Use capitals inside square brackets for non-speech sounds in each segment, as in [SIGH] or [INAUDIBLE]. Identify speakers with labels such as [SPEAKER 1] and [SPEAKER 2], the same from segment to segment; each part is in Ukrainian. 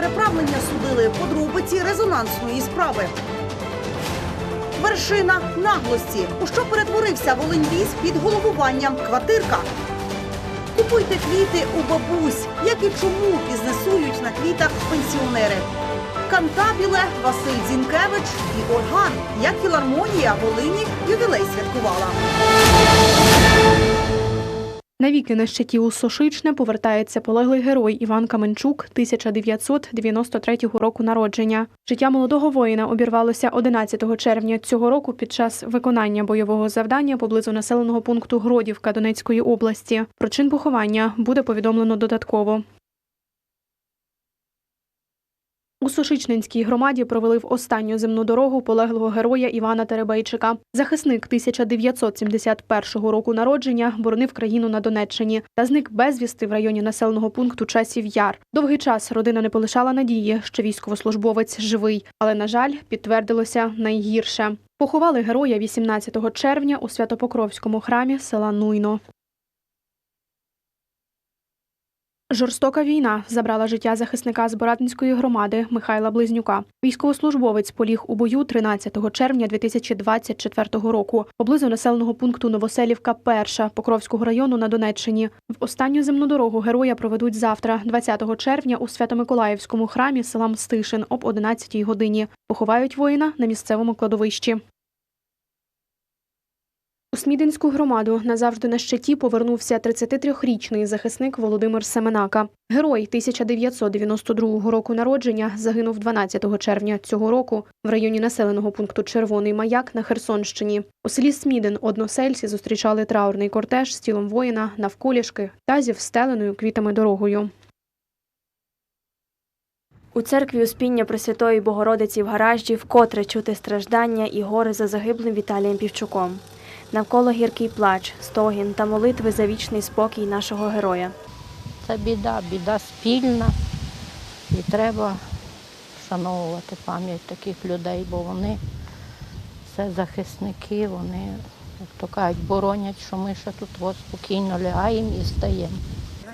[SPEAKER 1] переправлення судили подробиці резонансної справи. Вершина наглості, у що перетворився Волиньвіз під головуванням квартирка. Купуйте квіти у бабусь, як і чому бізнесують на квітах пенсіонери. Кантабіле, Василь Зінкевич і орган, як філармонія Волині ювілей святкувала.
[SPEAKER 2] Навіки на щиті у Сошичне повертається полеглий герой Іван Каменчук 1993 року народження. Життя молодого воїна обірвалося 11 червня цього року під час виконання бойового завдання поблизу населеного пункту Гродівка Донецької області. Причин поховання буде повідомлено додатково. У Сошичненській громаді провели в останню земну дорогу полеглого героя Івана Теребейчика. Захисник 1971 року народження боронив країну на Донеччині та зник безвісти в районі населеного пункту Часів Яр. Довгий час родина не полишала надії, що військовослужбовець живий, але на жаль, підтвердилося найгірше. Поховали героя 18 червня у Святопокровському храмі села Нуйно. Жорстока війна забрала життя захисника з Боратинської громади Михайла Близнюка. Військовослужбовець поліг у бою 13 червня 2024 року поблизу населеного пункту Новоселівка, перша Покровського району на Донеччині. В останню земну дорогу героя проведуть завтра, 20 червня, у Свято-Миколаївському храмі села Мстишин об 11 годині. Поховають воїна на місцевому кладовищі. Смідинську громаду назавжди на щиті повернувся 33-річний захисник Володимир Семенака. Герой 1992 року народження загинув 12 червня цього року в районі населеного пункту Червоний Маяк на Херсонщині. У селі Смідин односельці зустрічали траурний кортеж з тілом воїна навколішки та зі встеленою квітами дорогою.
[SPEAKER 3] У церкві Успіння Пресвятої Богородиці в гаражі вкотре чути страждання і гори за загиблим Віталієм Півчуком. Навколо гіркий плач, стогін та молитви за вічний спокій нашого героя.
[SPEAKER 4] Це біда, біда спільна. І треба вшановувати пам'ять таких людей, бо вони це захисники, вони, як то кажуть, боронять, що ми ще тут спокійно лягаємо і стаємо.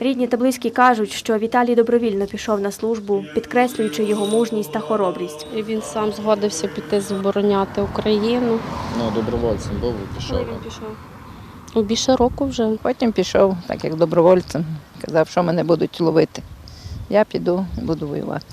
[SPEAKER 3] Рідні та близькі кажуть, що Віталій добровільно пішов на службу, підкреслюючи його мужність та хоробрість.
[SPEAKER 5] І він сам згодився піти забороняти Україну.
[SPEAKER 6] Ну, добровольцем був і пішов.
[SPEAKER 3] Він пішов?
[SPEAKER 5] Ну, Більше року вже.
[SPEAKER 7] Потім пішов, так як добровольцем, казав, що мене будуть ловити. Я піду і буду воювати.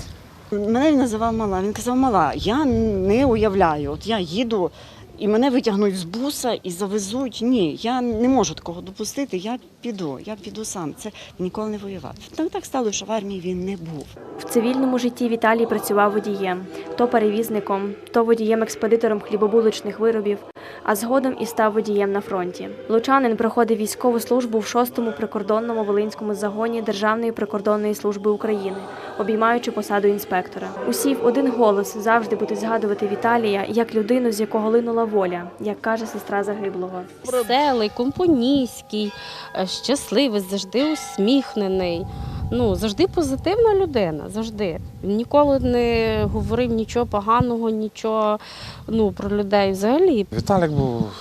[SPEAKER 8] Мене він називав мала. Він казав, мала, я не уявляю. От я їду і мене витягнуть з буса і завезуть. Ні, я не можу такого допустити. Я піду, я піду сам. Це ніколи не воював. Так так стало, що в армії він не був.
[SPEAKER 3] В цивільному житті Віталій працював водієм, то перевізником, то водієм-експедитором хлібобулочних виробів, а згодом і став водієм на фронті. Лучанин проходив військову службу в 6-му прикордонному волинському загоні Державної прикордонної служби України, обіймаючи посаду інспектора. Усі в один голос завжди будуть згадувати Віталія як людину, з якого линула воля, як каже сестра загиблого.
[SPEAKER 5] Веселий, компоністський, е, щасливий, завжди усміхнений. Ну, завжди позитивна людина, завжди. Він ніколи не говорив нічого поганого, нічого ну, про людей взагалі.
[SPEAKER 9] Віталік був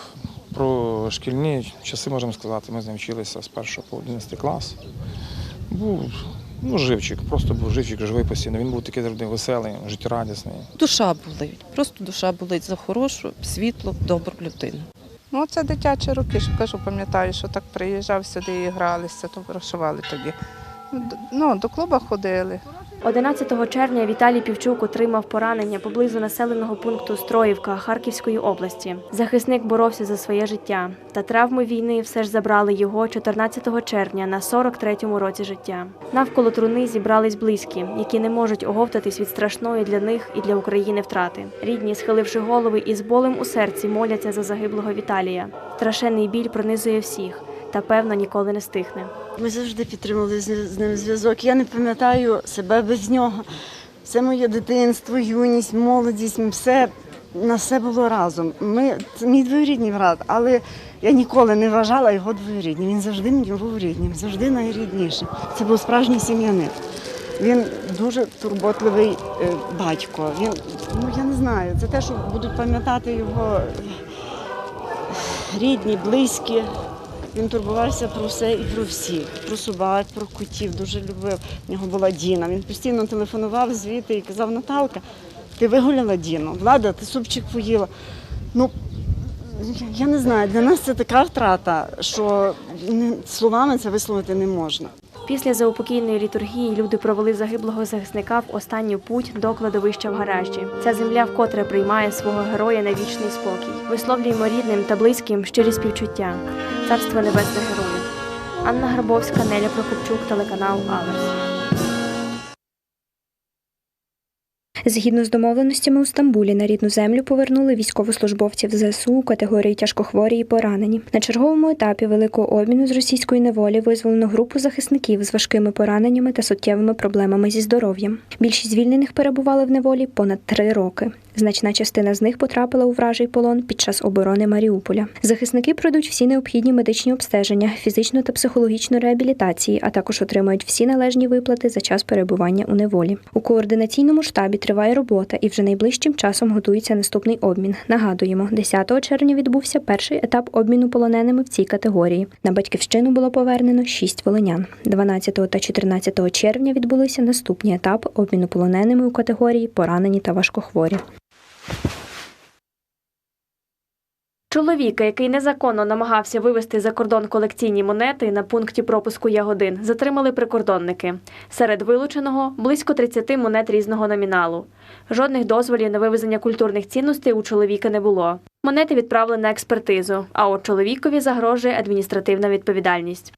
[SPEAKER 9] про шкільні часи, можемо сказати. Ми з ним вчилися з 1 по 11 клас. Був ну, живчик, просто був живчик, живий постійно. Він був такий завжди веселий, життєрадісний.
[SPEAKER 10] Душа болить, просто душа болить за хорошу, світлу, добру людину.
[SPEAKER 7] Ну, це дитячі роки, що кажу, пам'ятаю, що так приїжджав сюди і гралися, то грошували тоді. Ну, до клубу ходили.
[SPEAKER 3] 11 червня Віталій Півчук отримав поранення поблизу населеного пункту Строївка Харківської області. Захисник боровся за своє життя, та травми війни все ж забрали його 14 червня на 43-му році життя. Навколо труни зібрались близькі, які не можуть оговтатись від страшної для них і для України втрати. Рідні, схиливши голови і з болем у серці, моляться за загиблого Віталія. Страшенний біль пронизує всіх та певно ніколи не стихне.
[SPEAKER 8] Ми завжди підтримували з ним зв'язок. Я не пам'ятаю себе без нього. Все моє дитинство, юність, молодість, все на все було разом. Ми це мій двоюрідний брат, але я ніколи не вважала його двоюрідним. Він завжди мені був рідним, завжди найріднішим. Це був справжній сім'янин. Він дуже турботливий е, батько. Він, ну я не знаю, це те, що будуть пам'ятати його рідні, близькі. Він турбувався про все і про всіх, про собак, про котів, дуже любив. У нього була Діна. Він постійно телефонував звідти і казав: Наталка, ти вигуляла Діну, Влада, ти супчик поїла. Ну, я не знаю, для нас це така втрата, що словами це висловити не можна.
[SPEAKER 3] Після заупокійної літургії люди провели загиблого захисника в останню путь до кладовища в гаражі. Ця земля вкотре приймає свого героя на вічний спокій. Висловлюємо рідним та близьким щирі співчуття. Царство небесне герою. Анна Грабовська, Неля Прокопчук, телеканал Аверс.
[SPEAKER 11] Згідно з домовленостями у Стамбулі на рідну землю повернули військовослужбовців ЗСУ категорії тяжкохворі і поранені. На черговому етапі великого обміну з російської неволі визволено групу захисників з важкими пораненнями та суттєвими проблемами зі здоров'ям. Більшість звільнених перебували в неволі понад три роки. Значна частина з них потрапила у вражий полон під час оборони Маріуполя. Захисники пройдуть всі необхідні медичні обстеження, фізичну та психологічну реабілітації, а також отримають всі належні виплати за час перебування у неволі. У координаційному штабі триває робота, і вже найближчим часом готується наступний обмін. Нагадуємо, 10 червня відбувся перший етап обміну полоненими в цій категорії. На батьківщину було повернено 6 волинян. 12 та 14 червня відбулися наступні етапи обміну полоненими у категорії поранені та важкохворі.
[SPEAKER 3] Чоловіка, який незаконно намагався вивезти за кордон колекційні монети на пункті пропуску Ягодин, затримали прикордонники. Серед вилученого близько 30 монет різного номіналу. Жодних дозволів на вивезення культурних цінностей у чоловіка не було. Монети відправили на експертизу, а от чоловікові загрожує адміністративна відповідальність.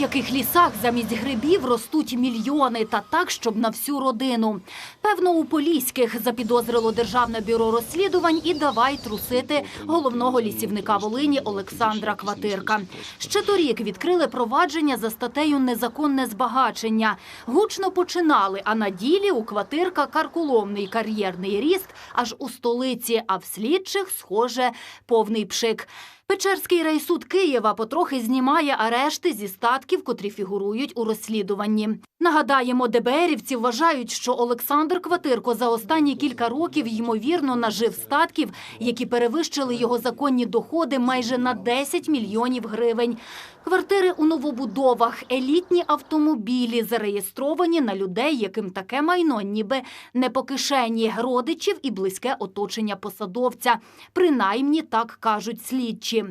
[SPEAKER 12] Яких лісах замість грибів ростуть мільйони та так, щоб на всю родину. Певно, у Поліських запідозрило Державне бюро розслідувань і давай трусити головного лісівника Волині Олександра Кватирка. Ще торік відкрили провадження за статтею Незаконне збагачення. Гучно починали, а на ділі у Кватирка карколомний кар'єрний ріст аж у столиці, а в слідчих, схоже, повний пшик. Печерський райсуд Києва потрохи знімає арешти зі статків, котрі фігурують у розслідуванні. Нагадаємо, ДБРівці вважають, що Олександр Кватирко за останні кілька років ймовірно нажив статків, які перевищили його законні доходи майже на 10 мільйонів гривень. Квартири у новобудовах, елітні автомобілі зареєстровані на людей, яким таке майно ніби не по кишені родичів і близьке оточення посадовця. Принаймні так кажуть слідчі.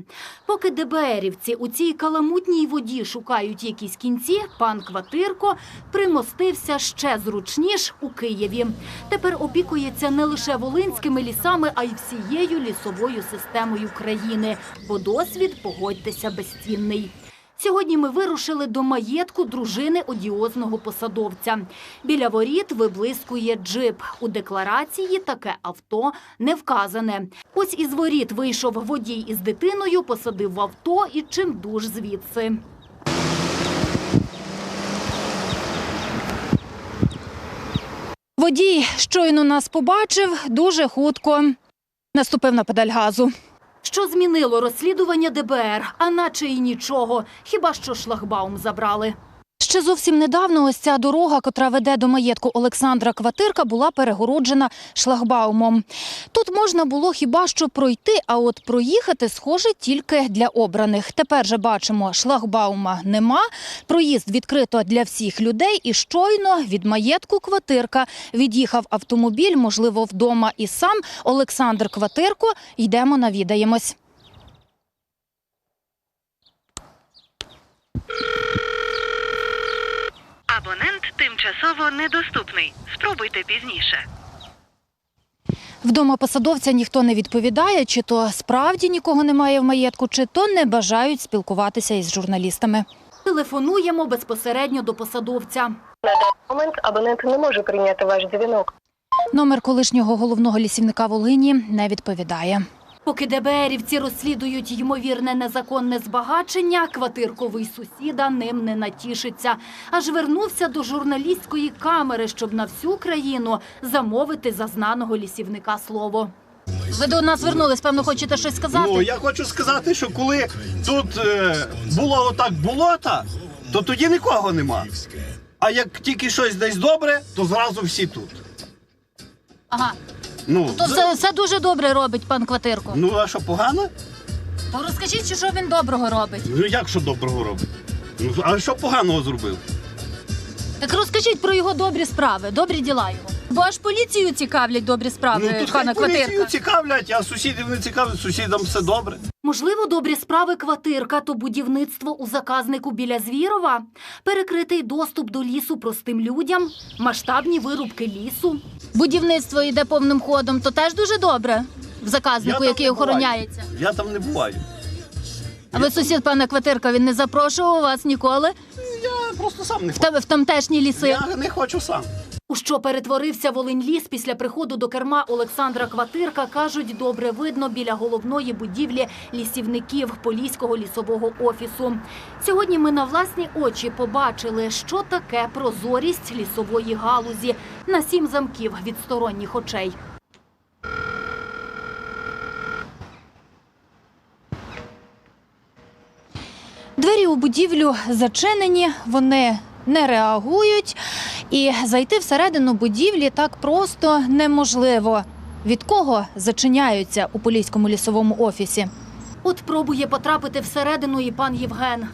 [SPEAKER 12] Поки ДБРівці у цій каламутній воді шукають якісь кінці, пан Кватирко примостився ще зручніш у Києві. Тепер опікується не лише волинськими лісами, а й всією лісовою системою країни, бо досвід, погодьтеся, безцінний. Сьогодні ми вирушили до маєтку дружини одіозного посадовця. Біля воріт виблискує джип. У декларації таке авто не вказане. Ось із воріт вийшов водій із дитиною, посадив в авто і чимдуж звідси.
[SPEAKER 13] Водій щойно нас побачив дуже хутко. Наступив на педаль газу.
[SPEAKER 12] Що змінило розслідування ДБР? А наче й нічого. Хіба що шлагбаум забрали.
[SPEAKER 13] Ще зовсім недавно ось ця дорога, котра веде до маєтку Олександра Кватирка, була перегороджена шлагбаумом. Тут можна було хіба що пройти, а от проїхати, схоже, тільки для обраних. Тепер же бачимо, шлагбаума нема, проїзд відкрито для всіх людей і щойно від маєтку Кватирка від'їхав автомобіль, можливо, вдома і сам Олександр Кватирко. Йдемо навідаємось.
[SPEAKER 14] Абонент тимчасово недоступний. Спробуйте пізніше.
[SPEAKER 13] Вдома посадовця ніхто не відповідає, чи то справді нікого немає в маєтку, чи то не бажають спілкуватися із журналістами.
[SPEAKER 12] Телефонуємо безпосередньо до посадовця.
[SPEAKER 14] На даний момент абонент не може прийняти ваш дзвінок.
[SPEAKER 13] Номер колишнього головного лісівника Волині не відповідає.
[SPEAKER 12] Поки ДБРівці розслідують ймовірне незаконне збагачення, квартирковий сусіда ним не натішиться. Аж вернувся до журналістської камери, щоб на всю країну замовити зазнаного лісівника слово.
[SPEAKER 13] Ви до нас звернулись, певно, хочете щось сказати?
[SPEAKER 15] Ну, я хочу сказати, що коли тут е, було отак болота, то тоді нікого нема. А як тільки щось десь добре, то зразу всі тут.
[SPEAKER 12] Ага.
[SPEAKER 15] Ну,
[SPEAKER 13] То все, все дуже добре робить пан Квартирко.
[SPEAKER 15] ну а що погано?
[SPEAKER 13] То розкажіть, що він доброго робить.
[SPEAKER 15] Ну як що доброго робить? Ну, а що поганого зробив?
[SPEAKER 13] Так розкажіть про його добрі справи, добрі діла його. Бо аж поліцію цікавлять добрі справи
[SPEAKER 15] ну, тут
[SPEAKER 13] пана
[SPEAKER 15] хай поліцію
[SPEAKER 13] Квартирка.
[SPEAKER 15] цікавлять, а сусідів не цікавлять, сусідам все добре.
[SPEAKER 12] Можливо, добрі справи квартирка то будівництво у заказнику біля Звірова, перекритий доступ до лісу простим людям, масштабні вирубки лісу.
[SPEAKER 13] Будівництво йде повним ходом, то теж дуже добре в заказнику, який охороняється.
[SPEAKER 15] Я там не буваю.
[SPEAKER 13] А ви сусід пана Квартирка, він не запрошував вас ніколи
[SPEAKER 15] Я просто сам не
[SPEAKER 13] в,
[SPEAKER 15] хочу.
[SPEAKER 13] там, в тамтешні ліси.
[SPEAKER 15] Я не хочу сам.
[SPEAKER 12] У що перетворився Волинь-ліс після приходу до керма Олександра Кватирка, кажуть, добре видно біля головної будівлі лісівників Поліського лісового офісу. Сьогодні ми на власні очі побачили, що таке прозорість лісової галузі на сім замків від сторонніх очей.
[SPEAKER 13] Двері у будівлю зачинені, вони не реагують, і зайти всередину будівлі так просто неможливо. Від кого зачиняються у поліському лісовому офісі?
[SPEAKER 12] От пробує потрапити всередину і пан Євген.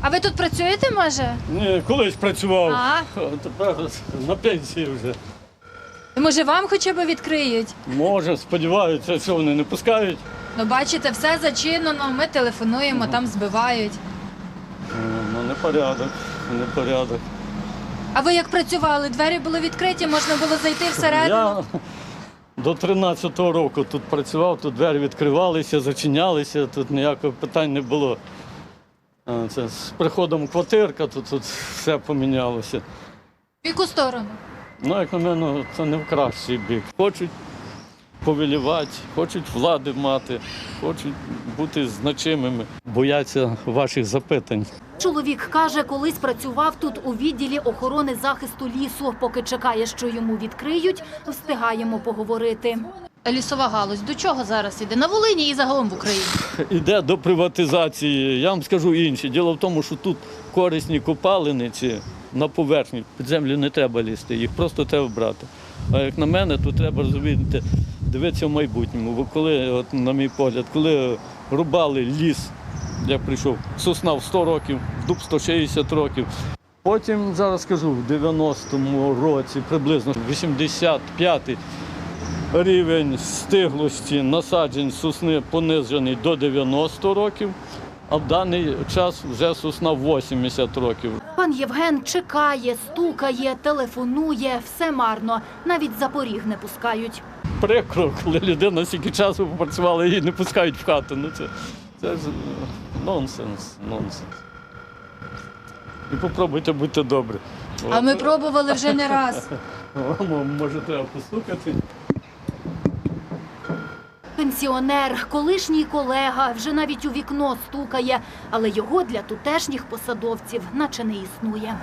[SPEAKER 13] А ви тут працюєте, може?
[SPEAKER 16] Ні, колись працював,
[SPEAKER 13] А?
[SPEAKER 16] а тепер на пенсії вже.
[SPEAKER 13] Може, вам хоча б відкриють?
[SPEAKER 16] Може, сподіваються, що вони не пускають.
[SPEAKER 13] Ну, бачите, все зачинено. Ми телефонуємо, там збивають.
[SPEAKER 16] Ну, непорядок, непорядок.
[SPEAKER 13] А ви як працювали? Двері були відкриті, можна було зайти всередину.
[SPEAKER 16] Я до 13-го року тут працював, тут двері відкривалися, зачинялися, тут ніякого питань не було. Це з приходом квартирка, тут, тут все помінялося.
[SPEAKER 13] В яку сторону?
[SPEAKER 16] Ну, як на мене, це не в кращий бік. Хочуть повелівати, хочуть влади мати, хочуть бути значимими, бояться ваших запитань.
[SPEAKER 12] Чоловік каже, колись працював тут у відділі охорони захисту лісу. Поки чекає, що йому відкриють, встигаємо поговорити.
[SPEAKER 13] Лісова галузь до чого зараз іде? На Волині і загалом в Україні.
[SPEAKER 16] Іде до приватизації. Я вам скажу інше. Діло в тому, що тут корисні копалини ці на поверхні. Під землю не треба лізти, їх просто треба брати. А як на мене, то треба розуміти, дивитися в майбутньому. Бо коли, от, на мій погляд, коли рубали ліс, я прийшов, сосна в 100 років, дуб 160 років. Потім зараз скажу, в 90-му році, приблизно 85-й рівень стиглості насаджень сосни понижений до 90 років, а в даний час вже сосна 80 років.
[SPEAKER 12] Пан Євген чекає, стукає, телефонує, все марно. Навіть за поріг не пускають.
[SPEAKER 16] Прикро, коли людина стільки часу попрацювала, її не пускають в хату. Ну це, це ж е, нонсенс, нонсенс. І попробуйте бути добрі.
[SPEAKER 13] А ми пробували вже не раз. [LAUGHS]
[SPEAKER 16] Може, треба постукати.
[SPEAKER 12] Пенсіонер, колишній колега, вже навіть у вікно стукає, але його для тутешніх посадовців наче не існує.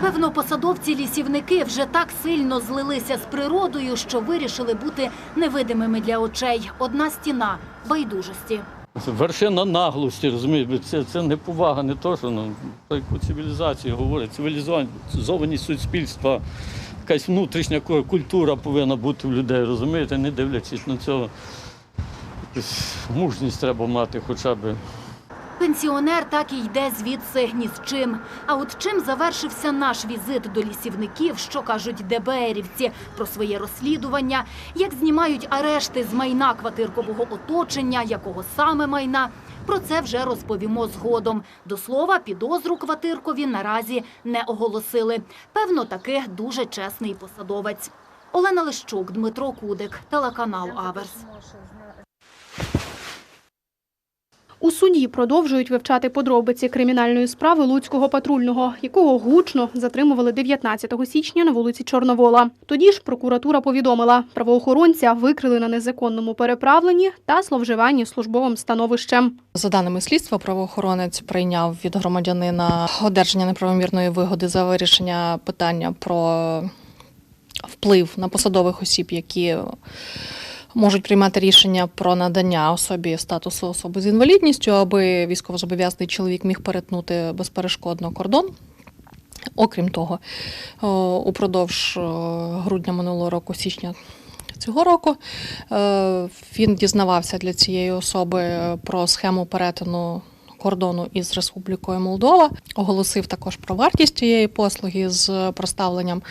[SPEAKER 12] Певно, посадовці-лісівники вже так сильно злилися з природою, що вирішили бути невидимими для очей. Одна стіна байдужості.
[SPEAKER 16] Вершина наглості, розумієте, це, це не повага, не то, що ну, про цивілізацію говорять, цивілізовані суспільства, якась внутрішня культура повинна бути в людей, розумієте, не дивлячись на цього. Мужність треба мати хоча б.
[SPEAKER 12] Пенсіонер так і йде звідси ні з чим. А от чим завершився наш візит до лісівників, що кажуть ДБРівці про своє розслідування, як знімають арешти з майна квартиркового оточення, якого саме майна. Про це вже розповімо згодом. До слова, підозру Кватиркові наразі не оголосили. Певно, таки дуже чесний посадовець. Олена Лищук, Дмитро Кудик, телеканал Аверс.
[SPEAKER 2] У суді продовжують вивчати подробиці кримінальної справи Луцького патрульного, якого гучно затримували 19 січня на вулиці Чорновола. Тоді ж прокуратура повідомила, правоохоронця викрили на незаконному переправленні та зловживанні службовим становищем.
[SPEAKER 17] За даними слідства, правоохоронець прийняв від громадянина одержання неправомірної вигоди за вирішення питання про вплив на посадових осіб, які можуть приймати рішення про надання особі статусу особи з інвалідністю, аби військовозобов'язаний чоловік міг перетнути безперешкодно кордон. Окрім того, упродовж грудня минулого року, січня цього року, е, він дізнавався для цієї особи е, про схему перетину кордону із Республікою Молдова, оголосив також про вартість цієї послуги з проставленням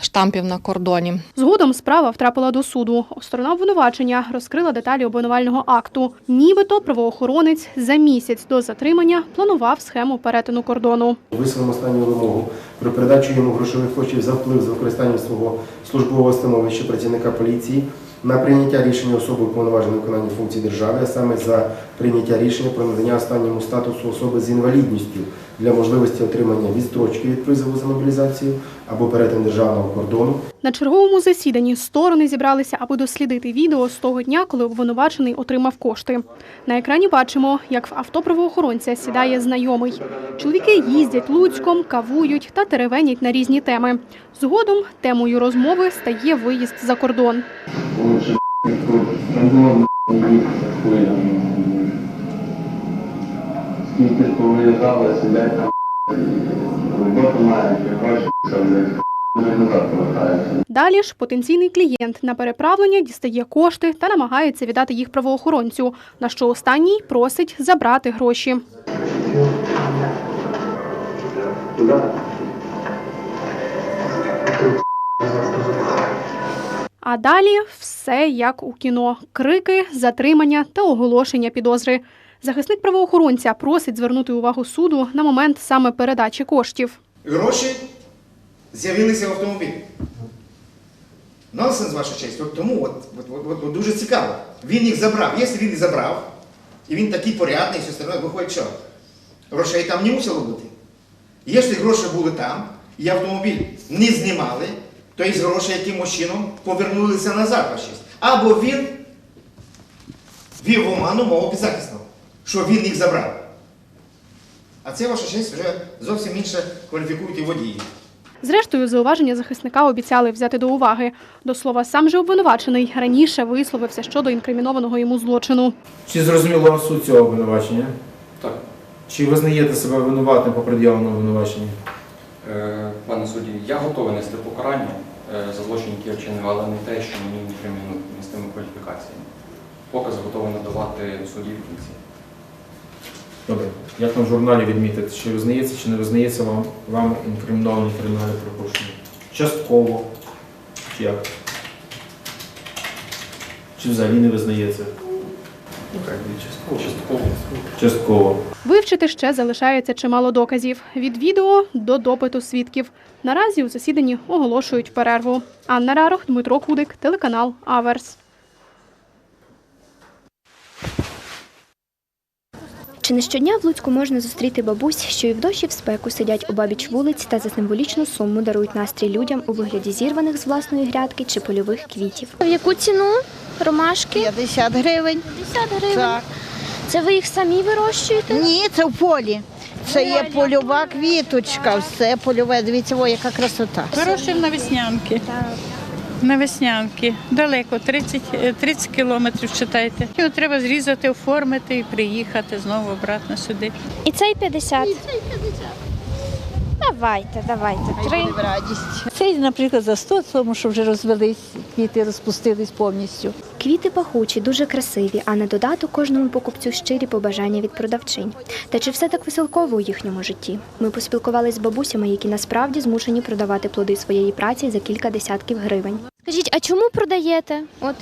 [SPEAKER 17] штампів на кордоні.
[SPEAKER 2] Згодом справа втрапила до суду. Сторона обвинувачення розкрила деталі обвинувального акту. Нібито правоохоронець за місяць до затримання планував схему перетину кордону.
[SPEAKER 18] Висунемо останню вимогу про передачу йому грошових коштів за вплив з використанням свого службового становища працівника поліції на прийняття рішення особи уповноваженої виконання функцій держави, а саме за прийняття рішення про надання останньому статусу особи з інвалідністю для можливості отримання відстрочки від призову за мобілізацію або перетин державного кордону
[SPEAKER 2] На черговому засіданні сторони зібралися, аби дослідити відео з того дня, коли обвинувачений отримав кошти. На екрані бачимо, як в авто правоохоронця сідає знайомий. Чоловіки їздять луцьком, кавують та теревенять на різні теми. Згодом темою розмови стає виїзд за кордон.
[SPEAKER 19] Скільки повиїжджали, сидять там,
[SPEAKER 2] Далі ж потенційний клієнт на переправлення дістає кошти та намагається віддати їх правоохоронцю, на що останній просить забрати гроші. А далі все як у кіно: крики, затримання та оголошення підозри. Захисник правоохоронця просить звернути увагу суду на момент саме передачі коштів.
[SPEAKER 20] Гроші з'явилися в автомобілі. Нонсенс, ваша честь. От тому от, от, от, от, дуже цікаво. Він їх забрав. Якщо він їх забрав, і він такий порядний, все остальне, виходить, що? Грошей там не мусило бути. Якщо гроші були там, і автомобіль не знімали, то із грошей якимось чином повернулися назад. Або він вів оману мого підзахисного, що він їх забрав. А це, ваша честь, вже зовсім інше кваліфікують і водії.
[SPEAKER 2] Зрештою, зауваження захисника обіцяли взяти до уваги. До слова, сам же обвинувачений раніше висловився щодо інкримінованого йому злочину.
[SPEAKER 21] Чи зрозуміло вам суть цього обвинувачення?
[SPEAKER 22] Так.
[SPEAKER 21] Чи визнаєте себе винуватим по пред'явленому обвинуваченню?
[SPEAKER 22] Е, Пане судді, я готовий нести покарання е, за злочин, який я вчинив, але не те, що мені не кримінують містими кваліфікаціями. Показ готовий надавати судді в кінці.
[SPEAKER 21] Добре. Як там в журналі відмітити, чи визнається, чи не визнається вам, вам інкриміновані кримінальні пропорушення? Частково. Чи як? Чи взагалі не визнається?
[SPEAKER 22] Частково. Частково.
[SPEAKER 21] Частково.
[SPEAKER 2] Вивчити ще залишається чимало доказів від відео до допиту свідків. Наразі у засіданні оголошують перерву. Анна Рарох, Дмитро Кудик, телеканал Аверс.
[SPEAKER 11] Чи не щодня в Луцьку можна зустріти бабусь, що і в дощі в спеку сидять у бабіч вулиць та за символічну суму дарують настрій людям у вигляді зірваних з власної грядки чи польових квітів.
[SPEAKER 23] В яку ціну ромашки?
[SPEAKER 24] 50 гривень.
[SPEAKER 23] 50 гривень.
[SPEAKER 24] Так.
[SPEAKER 23] Це ви їх самі вирощуєте?
[SPEAKER 24] Ні, це в полі. Це є польова квіточка, все польове. Дивіться, о, яка красота.
[SPEAKER 25] Вирощуємо на веснянки. На веснянки. Далеко, 30, е, 30 кілометрів читайте. Його треба зрізати, оформити і приїхати знову обратно сюди.
[SPEAKER 23] І цей 50? Давайте, давайте. Три.
[SPEAKER 26] Цей, наприклад, за 100, тому що вже розвелись, квіти розпустились повністю.
[SPEAKER 11] Квіти пахучі, дуже красиві, а на додаток кожному покупцю щирі побажання від продавчинь. Та чи все так веселково у їхньому житті? Ми поспілкувалися з бабусями, які насправді змушені продавати плоди своєї праці за кілька десятків гривень.
[SPEAKER 23] Скажіть, а чому продаєте? От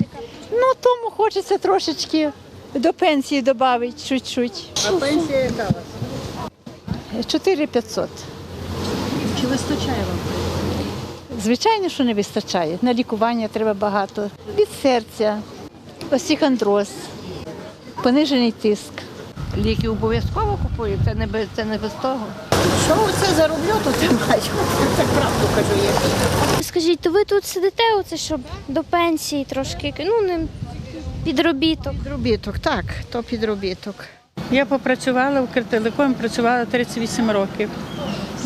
[SPEAKER 26] Ну, тому хочеться трошечки до пенсії додати чуть-чуть.
[SPEAKER 24] А пенсія яка у вас?
[SPEAKER 26] 4500.
[SPEAKER 24] Чи вистачає вам?
[SPEAKER 26] Звичайно, що не вистачає. На лікування треба багато. Від серця, остіхондроз, понижений тиск.
[SPEAKER 27] Ліки обов'язково купую, це не без, це не без того.
[SPEAKER 24] Що оце зароблю, то це маю. Так правду кажу я.
[SPEAKER 23] скажіть, то ви тут сидите, оце щоб до пенсії трошки, ну не підробіток.
[SPEAKER 24] Підробіток, так, то підробіток.
[SPEAKER 25] Я попрацювала в Крителеком, працювала 38 років.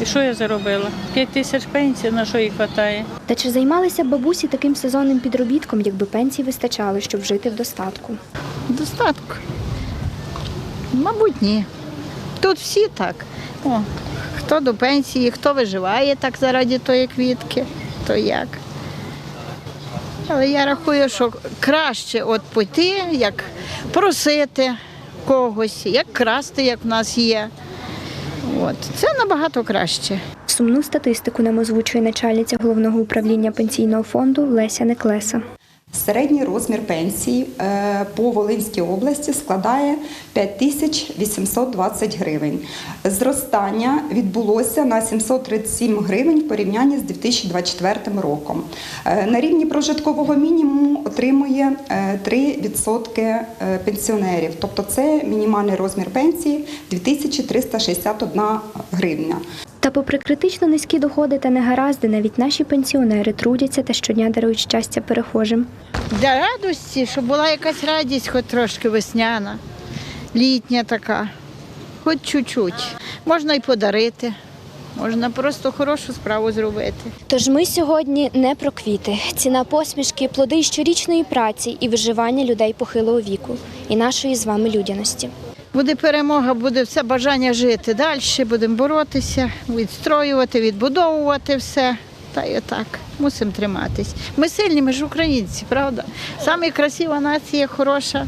[SPEAKER 25] І що я заробила? 5 тисяч пенсій, на що їй вистачає?
[SPEAKER 11] Та чи займалися бабусі таким сезонним підробітком, якби пенсій вистачало, щоб жити в достатку?
[SPEAKER 26] Достатку. Мабуть, ні.
[SPEAKER 24] Тут всі так. О, хто до пенсії, хто виживає так заради тої квітки, то як. Але я рахую, що краще от піти, як просити когось, як красти, як в нас є. От. Це набагато краще.
[SPEAKER 11] Сумну статистику нам озвучує начальниця головного управління пенсійного фонду Леся Неклеса.
[SPEAKER 28] Середній розмір пенсії е, по Волинській області складає 5820 гривень. Зростання відбулося на 737 гривень в порівнянні з 2024 роком. Е, На рівні прожиткового мінімуму отримує е, 3% е, пенсіонерів, тобто це мінімальний розмір пенсії 2361 гривня.
[SPEAKER 11] Та попри критично низькі доходи та негаразди, навіть наші пенсіонери трудяться та щодня дарують щастя перехожим.
[SPEAKER 24] Для радості, щоб була якась радість, хоч трошки весняна, літня така, хоч чуть-чуть. Можна й подарити, можна просто хорошу справу зробити.
[SPEAKER 11] Тож ми сьогодні не про квіти. Ціна посмішки, плоди щорічної праці і виживання людей похилого віку і нашої з вами людяності.
[SPEAKER 24] Буде перемога, буде все бажання жити далі, будемо боротися, відстроювати, відбудовувати все. Та і так, мусимо триматись. Ми сильні, ми ж українці, правда? Самі красива нація, хороша,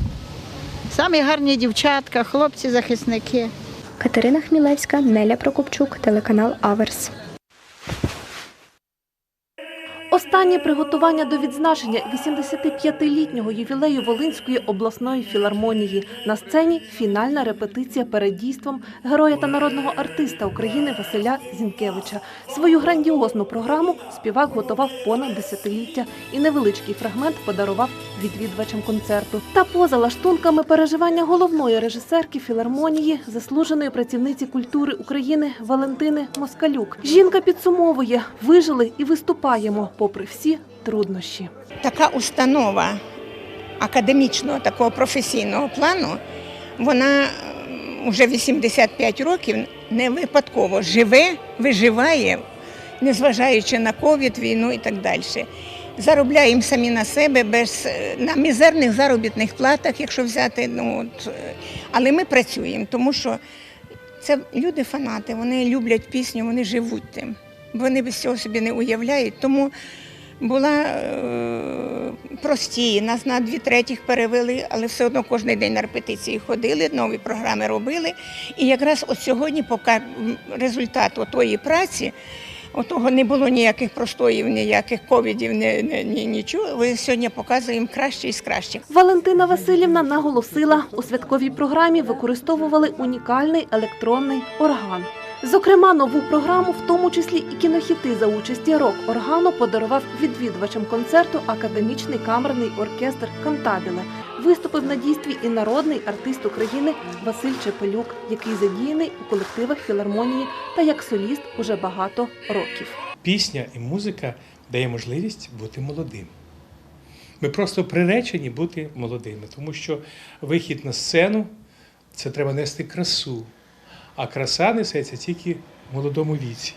[SPEAKER 24] самі гарні дівчатка, хлопці-захисники.
[SPEAKER 11] Катерина Хмілевська, Неля Прокопчук, телеканал Аверс.
[SPEAKER 29] Останнє приготування до відзначення 85-літнього ювілею Волинської обласної філармонії. На сцені фінальна репетиція перед дійством героя та народного артиста України Василя Зінкевича. Свою грандіозну програму співак готував понад десятиліття і невеличкий фрагмент подарував відвідувачам концерту. Та поза лаштунками переживання головної режисерки філармонії, заслуженої працівниці культури України Валентини Москалюк. Жінка підсумовує: вижили і виступаємо попри всі труднощі.
[SPEAKER 30] така установа академічного, такого професійного плану, вона вже 85 років не випадково живе, виживає, незважаючи на ковід, війну і так далі. Заробляємо самі на себе без е, на мізерних заробітних платах, якщо взяти. Ну, от, е, але ми працюємо, тому що це люди фанати, вони люблять пісню, вони живуть тим. Вони без цього собі не уявляють. Тому була е, прості, нас на дві третіх перевели, але все одно кожен день на репетиції ходили, нові програми робили. І якраз от сьогодні, поки результат отої праці, отого не було ніяких простоїв, ніяких ковідів, ні, ні, ні, нічого. Ви сьогодні показуємо краще і краще.
[SPEAKER 29] Валентина Васильівна наголосила, у святковій програмі використовували унікальний електронний орган. Зокрема, нову програму, в тому числі і кінохіти за участі рок-органу, подарував відвідувачам концерту академічний камерний оркестр Кантабіле. Виступив на дійстві і народний артист України Василь Чепелюк, який задіяний у колективах філармонії та як соліст уже багато років.
[SPEAKER 31] Пісня і музика дає можливість бути молодим. Ми просто приречені бути молодими, тому що вихід на сцену це треба нести красу, а краса несеться тільки в молодому віці.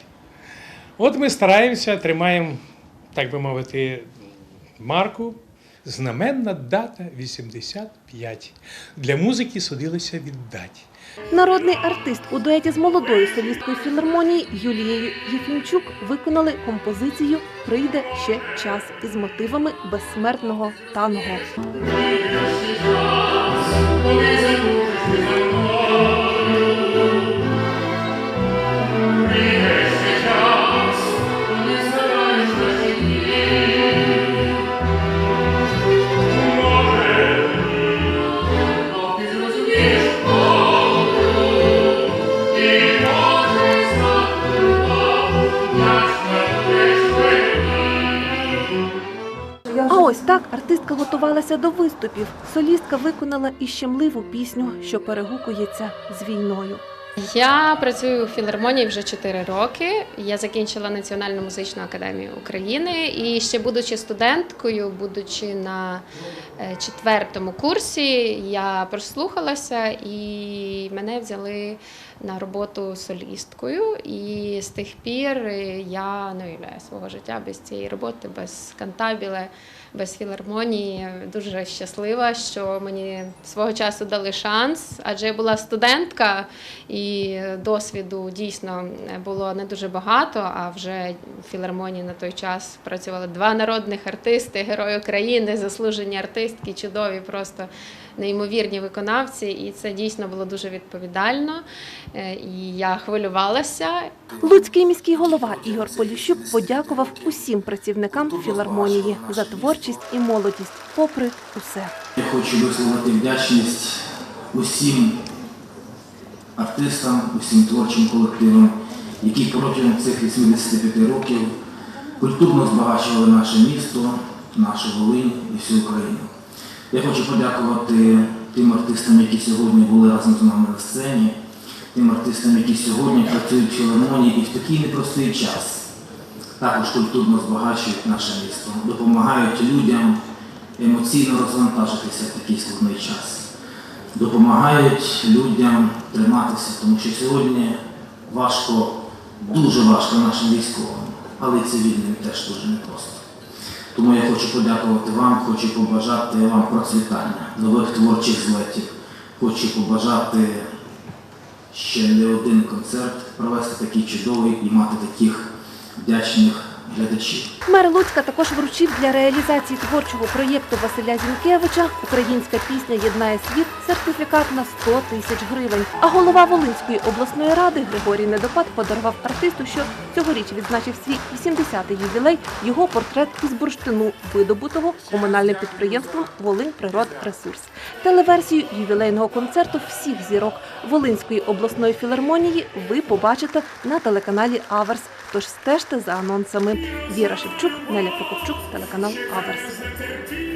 [SPEAKER 31] От ми стараємося, тримаємо, так би мовити, марку. Знаменна дата 85. Для музики судилося віддати.
[SPEAKER 29] Народний артист у дуеті з молодою солісткою філармонії Юлією Єфімчук виконали композицію Прийде ще час із мотивами безсмертного танго. Артистка готувалася до виступів. Солістка виконала і щемливу пісню, що перегукується з війною.
[SPEAKER 32] Я працюю у філармонії вже 4 роки. Я закінчила Національну музичну академію України і ще будучи студенткою, будучи на е, четвертому курсі, я прослухалася і мене взяли на роботу солісткою. І з тих пір я не уявляю свого життя без цієї роботи, без кантабіле. Без філармонії. Дуже щаслива, що мені свого часу дали шанс, адже я була студентка і досвіду дійсно було не дуже багато. А вже в філармонії на той час працювали два народних артисти, герої України, заслужені артистки, чудові, просто неймовірні виконавці. І це дійсно було дуже відповідально. Е, І я хвилювалася.
[SPEAKER 29] Луцький міський голова Ігор Поліщук подякував усім працівникам філармонії за творчість і молодість, попри усе.
[SPEAKER 33] Я хочу висловити вдячність усім артистам, усім творчим колективам, які протягом цих 85 років культурно збагачували наше місто, нашу Волинь і всю Україну. Я хочу подякувати тим артистам, які сьогодні були разом з нами на сцені, тим артистам, які сьогодні працюють в філармонії і в такий непростий час також культурно збагачують наше місто, допомагають людям емоційно розвантажитися в такий складний час, допомагають людям триматися, тому що сьогодні важко, дуже важко нашим військовим, але цивільним теж дуже непросто. Тому я хочу подякувати вам, хочу побажати вам процвітання, нових творчих злетів, хочу побажати ще не один концерт провести такий чудовий і мати таких вдячних глядачів.
[SPEAKER 29] Мер Луцька також вручив для реалізації творчого проєкту Василя Зінкевича Українська пісня єднає світ сертифікат на 100 тисяч гривень. А голова Волинської обласної ради Григорій Недопад подарував артисту, що цьогоріч відзначив свій 80-й ювілей, його портрет із бурштину, видобутого комунальним підприємством Волинь Природресурс. Телеверсію ювілейного концерту всіх зірок Волинської обласної філармонії ви побачите на телеканалі Аверс. Тож стежте за анонсами. Віра Шевчук, Неля Прокопчук, телеканал Аверс.